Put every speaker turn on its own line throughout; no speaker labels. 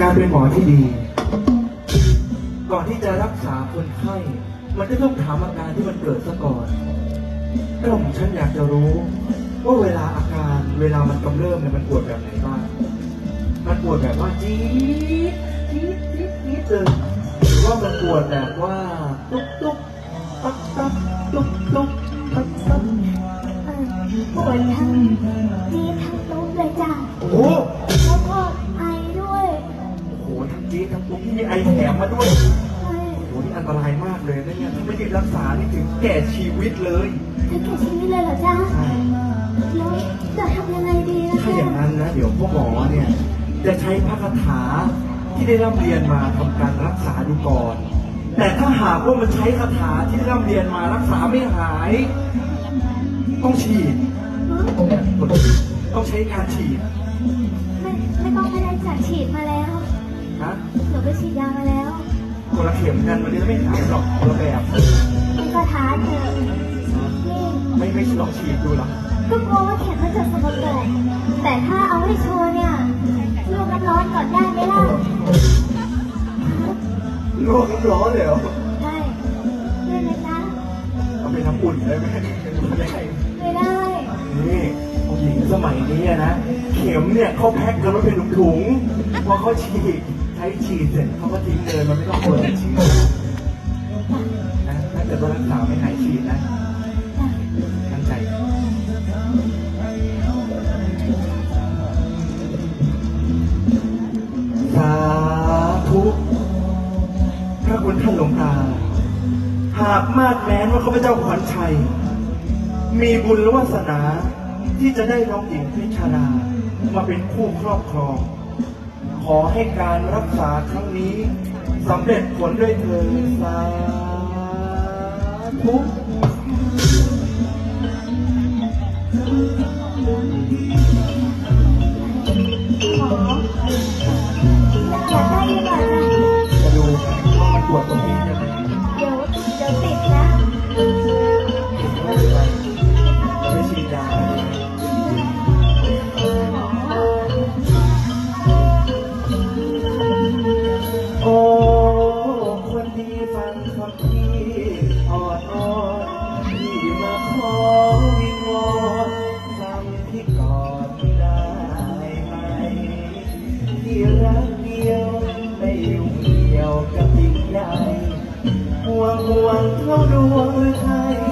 การเป็นหมอที่ดี ก่อนที่จะรักษาคนไข้ มันก็ต้องถามอาการที่มันเกิดซะก่อนถ้าผมฉันอยากจะรู้ ว่าเวลาอาการเวลามันกำเริบเนี่ยมันปวดแบบไหนบ้าง มันปวดแบบว่าจี๊ดจี๊ดจี๊ดจี๊ดเลยหรือว่ามันปวดแบบว่าตุ๊กตุ๊กตักตักตุ๊กตุ๊กตักตัก
ปวดทั้งจีดทั้งตุ้มเลยจ้ะ
โอ้โห
แล้วก็ไอด้วย
โอ้โหทั้งจี๊ดทั้งตุ๊กที่มีไอแถมมาด้วย
ใช่
โอ้โหนี่อันตรายมากเลยนะเนี่ยถ้าไม่รีบรักษานี่ถึงแก่ชีวิตเลย
ถ้าแก่ชีวิตเลยเหรอจ๊ะ
ใช่
แล้วจะทำยังไงดีนะ
ถ้า
จ๊ะ
อย่างนั้นนะ เดี๋ยวพ่อหมอเนี่ย จะใช้พระคาถาที่ได้ร่ำเรียนมาทำการรักษาดูก่อน แต่ถ้าหากว่ามันใช้คาถาที่ได้ร่ำเรียนมารักษาไม่หาย ต้องฉีดต้องใช้การฉีด
ไม่ไม่ต้องให้ได้จัดฉีดมาแล้ว
นะ
หนูไปฉีดยามาแล้ว
คนละเข็มกันมันจะไม่หายหรอกคนละแบบ
ไม่ก็ท้าเถอะนี่
ไม่ไม่ลองฉีดดูหรอก
ก็กลัวว่าเข็มมันจะสกปรกแต่ถ้าเอาให้ชัวร์เนี่ยลูกน้ำร้อนก่อนได้ไหมล่ะ
โลกน้ำร้อนเลยเหรอ
ได้ได้ไหมจ๊ะ
เอาไปน้ำอุ่นได้ไหมไม่ได้
ไม่
สมัยนี้อะนะเข็มเนี่ยเขาแพ็คกันมาเป็นถุงๆพอเขาฉีดใช้ฉีดเสร็จเขาก็ทิ้งเลยมันไม่ต้องเปิดฉีดนะถ้าเกิดว่ารักษาไม่หายฉีดนะ
จ้ะ
ตั้งใจสาธุพระคุณท่านหลวงตาหากมาดแม้นว่าข้าพเจ้าขวัญชัย มีบุญและวาสนา ที่จะได้น้องหญิงพิชาดามาเป็นคู่ครอบครอง ขอให้การรักษาครั้งนี้สำเร็จผลด้วยเธอสาธุ งห่
ว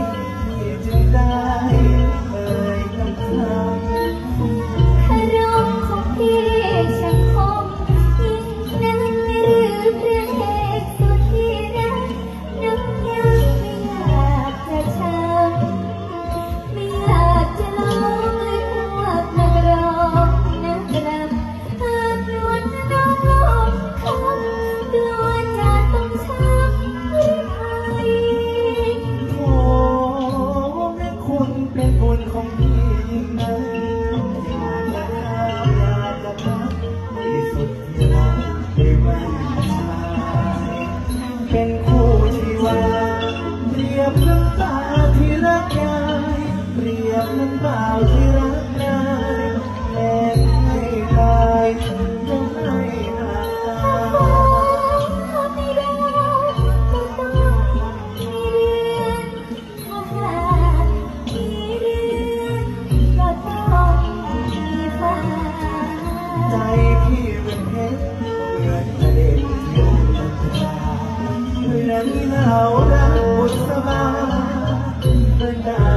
เป็
นคู่
ชีวา
เรียบน้ำตาที่รักยายเรียบน้ำตาที่รัก
เขารัก
บุษบาเพื่อนดัง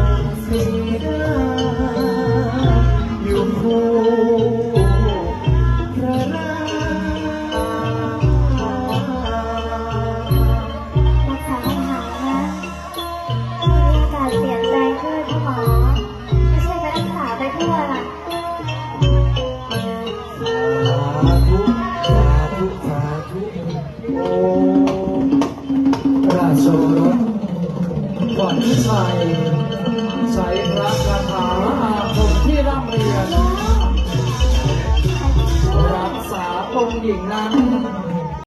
ใส่
พระคาถาอาคมที่ร่ำเรียนรักษาองค์หญิงนั้น